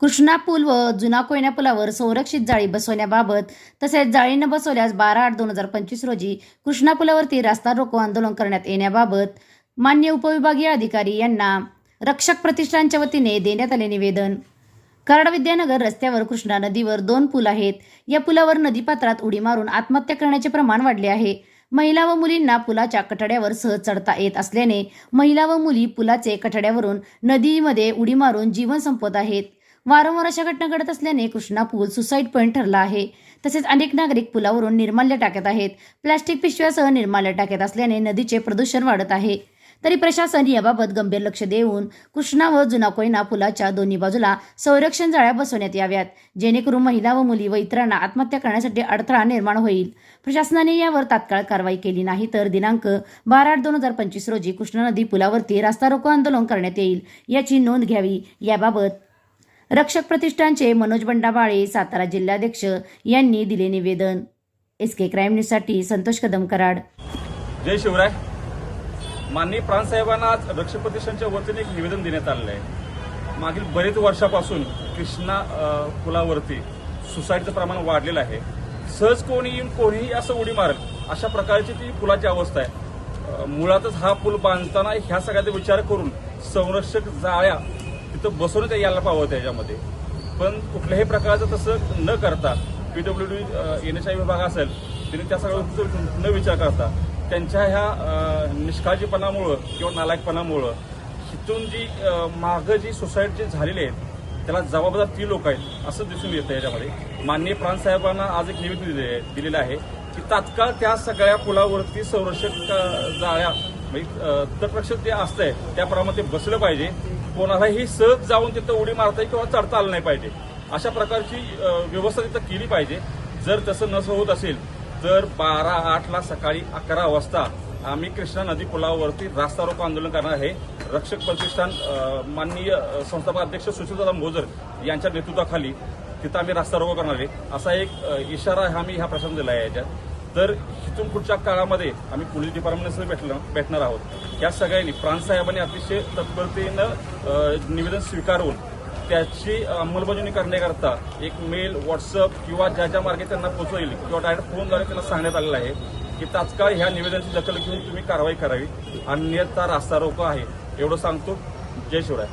कृष्णा पूल व जुना कोयना पुलावर संरक्षित जाळी बसवण्याबाबत तसेच जाळी न बसवल्यास बारा आठ दोन हजार पंचवीस रोजी कृष्णा पुलावरती रास्ता रोको आंदोलन करण्यात येण्याबाबत मान्य उपविभागीय अधिकारी यांना रक्षक प्रतिष्ठानच्या वतीने देण्यात आले निवेदन. कराड विद्यानगर रस्त्यावर कृष्णा नदीवर दोन पूल आहेत. या पुलावर नदीपात्रात उडी मारून आत्महत्या करण्याचे प्रमाण वाढले आहे. महिला व मुलींना पुलाच्या कठड्यावर सहज चढता येत असल्याने महिला व मुली पुलाचे कठड्यावरून नदीमध्ये उडी मारून जीवन संपवत आहेत. वारंवार अशा घटना घडत असल्याने कृष्णा पूल सुसाईड पॉईंट ठरला आहे. तसेच अनेक नागरिक पुलावरून निर्माल्य टाकत आहेत. प्लॅस्टिक पिशव्यासह निर्माल्य टाकत असल्याने नदीचे प्रदूषण वाढत आहे. तरी प्रशासन याबाबत गंभीर लक्ष देऊन कृष्णा व जुना कोयना पुलाच्या दोन्ही बाजूला संरक्षण जाळ्या बसवण्यात याव्यात. जेणेकरून महिला व मुली व इतरांना आत्महत्या करण्यासाठी अडथळा निर्माण होईल. प्रशासनाने यावर तात्काळ कारवाई केली नाही तर दिनांक बारा आठ दोन हजार पंचवीस रोजी कृष्णा नदी पुलावरती रास्ता रोको आंदोलन करण्यात येईल याची नोंद घ्यावी याबाबत रक्षक प्रतिष्ठानचे मनोज बंडाबाळे सातारा जिल्हाध्यक्ष यांनी दिले निवेदन. एस के क्राईम न्यूजसाठी संतोष कदम कराड. जय शिवराय. माननीय प्राणसाहेबांना आज रक्षक प्रतिष्ठानच्या वतीने एक निवेदन देण्यात आलेलं आहे. मागील बरेच वर्षापासून कृष्णा पुलावरती सुसाईडचं प्रमाण वाढलेलं आहे. सहज कोणी येऊन कोणीही असं उडी मारेल अशा प्रकारची ती पुलाची अवस्था आहे. मुळातच हा पूल बांधताना ह्या सगळ्याचा विचार करून संरक्षक जाळ्या तिथं बसवण्यात यायला पाहावं त्याच्यामध्ये. पण कुठल्याही प्रकारचं तसं न करता P W D N H I विभाग असेल तिने त्या सगळ्या न विचार करता त्यांच्या ह्या निष्काळजीपणामुळं किंवा नालायकपणामुळं हिथून जी मागं जी सोसायटी झालेली आहेत त्याला जबाबदार ती लोक आहेत असं दिसून येतं याच्यामध्ये. माननीय प्राणसाहेबांना आज एक निवेदन दिले दिलेलं आहे की तात्काळ त्या सगळ्या पुलावरती संरक्षक जाळ्या म्हणजे तटरक्षक जे असतंय त्याप्रमाणे ते बसलं पाहिजे. कोणालाही सहज जाऊन तिथं उडी मारता येईल किंवा चढता आलं नाही पाहिजे. अशा प्रकारची व्यवस्था तिथं केली पाहिजे. जर तसं नसं होत असेल तर बारा आठला सकाळी अकरा वाजता आम्ही कृष्णा नदी पुलावरती रास्ता रोको आंदोलन करणार आहे. रक्षक प्रतिष्ठान माननीय संस्थापक अध्यक्ष सुशीलदादा मोजर यांच्या नेतृत्वाखाली तिथं आम्ही रास्ता रोको करणार आहे. असा एक इशारा आम्ही ह्या प्रशासन दिला आहे याच्यात. तर इथून पुढच्या काळामध्ये आम्ही पोलीस डिपार्टमेंटसह भेटलं भेटणार आहोत. या सगळ्यांनी प्रांतसाहेबांनी अतिशय तत्परतेनं निवेदन स्वीकारून त्याची अंमलबजावणी करण्याकरता एक मेल व्हॉट्सअप किंवा ज्या ज्या मार्गे त्यांना पोचवेल किंवा डायरेक्ट फोनद्वारे त्यांना सांगण्यात आलेलं आहे की तात्काळ ह्या निवेदनाची दखल घेऊन तुम्ही कारवाई करावी. अन्यथा रास्ता रोको आहे. एवढं सांगतो. जय शिवराय.